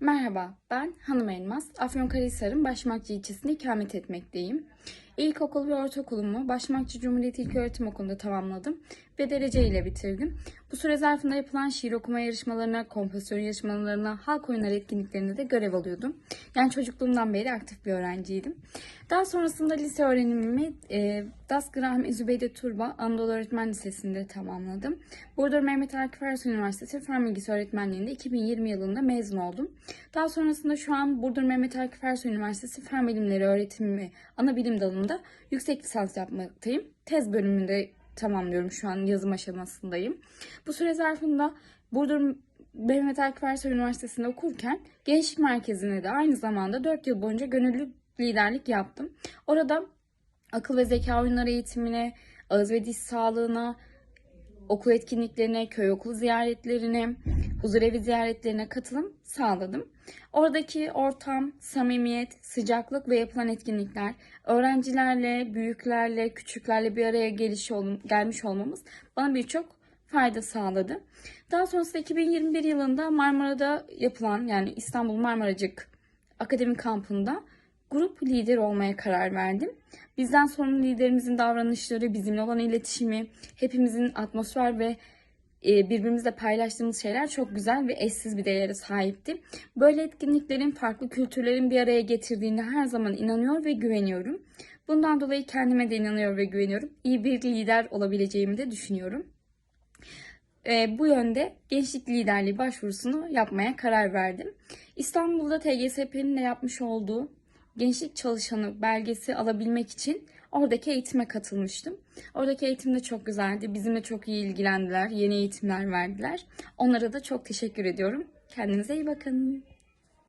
Merhaba, ben Hanım Elmas. Afyonkarahisar'ın Başmakçı ilçesinde ikamet etmekteyim. İlkokul ve ortaokulumu Başmakçı Cumhuriyet İlköğretim Okulu'nda tamamladım ve derece ile bitirdim. Bu süre zarfında yapılan şiir okuma yarışmalarına, kompozisyon yarışmalarına, halk oyunları etkinliklerinde de görev alıyordum. Yani çocukluğumdan beri aktif bir öğrenciydim. Daha sonrasında lise öğrenimimi e, Daskı Rahmi Zübeyde Turba Anadolu Öğretmen Lisesi'nde tamamladım. Burdur Mehmet Akif Ersoy Üniversitesi Fen Bilgisi Öğretmenliği'nde 2020 yılında mezun oldum. Daha sonrasında şu an Burdur Mehmet Akif Ersoy Üniversitesi Fen Bilimleri Öğretimi Ana Bilim Dalı'nda yüksek lisans yapmaktayım. Tez bölümünde tamamlıyorum şu an yazım aşamasındayım. Bu süre zarfında Burdur Mehmet Akif Ersoy Üniversitesi'nde okurken Gençlik Merkezi'ne de aynı zamanda 4 yıl boyunca gönüllü liderlik yaptım. Orada akıl ve zeka oyunları eğitimine, ağız ve diş sağlığına, okul etkinliklerine, köy okulu ziyaretlerine, huzurevi ziyaretlerine katılım sağladım. Oradaki ortam, samimiyet, sıcaklık ve yapılan etkinlikler, öğrencilerle, büyüklerle, küçüklerle bir araya geliş ol- gelmiş olmamız bana birçok fayda sağladı. Daha sonrasında 2021 yılında Marmara'da yapılan yani İstanbul Marmaracık Akademi Kampı'nda grup lideri olmaya karar verdim. Bizden sorumlu liderimizin davranışları, bizimle olan iletişimi, hepimizin atmosfer ve birbirimizle paylaştığımız şeyler çok güzel ve eşsiz bir değere sahipti. Böyle etkinliklerin farklı kültürlerin bir araya getirdiğine her zaman inanıyor ve güveniyorum. Bundan dolayı kendime de inanıyor ve güveniyorum. İyi bir lider olabileceğimi de düşünüyorum. E, bu yönde gençlik liderliği başvurusunu yapmaya karar verdim. İstanbul'da TGSP'nin de yapmış olduğu gençlik çalışanı belgesi alabilmek için oradaki eğitime katılmıştım. Oradaki eğitim de çok güzeldi. Bizimle çok iyi ilgilendiler. Yeni eğitimler verdiler. Onlara da çok teşekkür ediyorum. Kendinize iyi bakın.